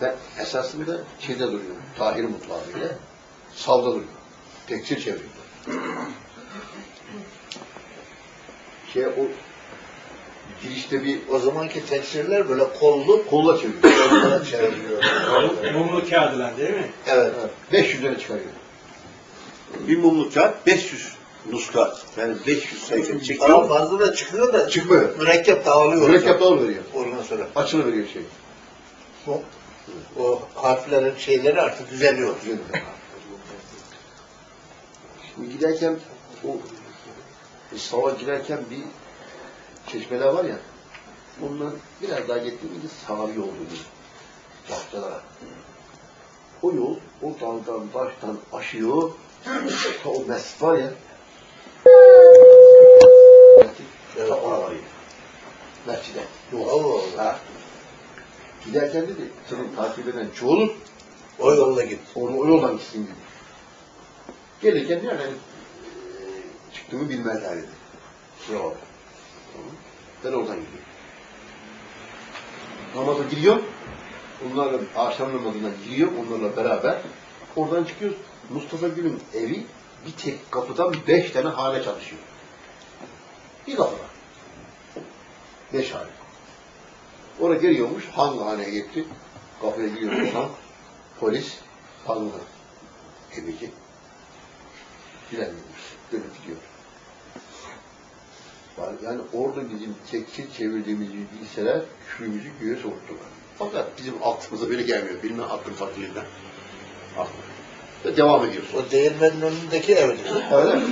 Ben esasında şeyde duruyorum. Tahir mutfağı bile. Savda duruyorum. Tekstil çeviriyorum. Şey o girişte bir O zamanki tekstiller böyle kollu kolla çeviriyorum. kollara çevriliyor. Mumlu kağıdılar değil mi? evet. Evet, 500 lira çıkarıyorum. Bir mumluk kağıt 500 nuska. Yani 500 sayfa Daha çekiyor. fazla da çıkıyor da Çıkmıyor. mürekkep dağılıyor. Mürekkep dağıl veriyor. Ondan sonra Açılı veriyor şey. O, o harflerin şeyleri artık düzeliyor. Şimdi giderken o sava girerken bir çeşmeler var ya ondan biraz daha gittiğimizde sağ yol oluyor. Bahçelere. O yol o dağdan baştan aşıyor. O ya. Giderken dedi, senin takip eden çoğulur, O yolla git. onu o yoldan gitsin dedi. Gelirken nereden e, çıktığımı bilmezler dedi. Şuraya bak. Tamam. Ben oradan gidiyorum. Namaza giriyor. Onlarla akşam namazına giriyor. Onlarla beraber. Oradan çıkıyoruz. Mustafa Gül'ün evi bir tek kapıdan beş tane hane çalışıyor. Bir kapıda. Beş hane. Oraya geliyormuş. Hangi haneye gitti? Kapıya giriyor oradan. Polis. Hangi emici. Bilemiyormuş. Dönüp gidiyor. Yani- orada bizim tekstil çevirdiğimizi bilseler şuyumuzu göğe soğuttular. Fakat bizim aklımıza böyle gelmiyor. Bilmem aklım farklılığından. Aklım. Ve devam ediyoruz. O değirmenin önündeki evde. Öyle mi?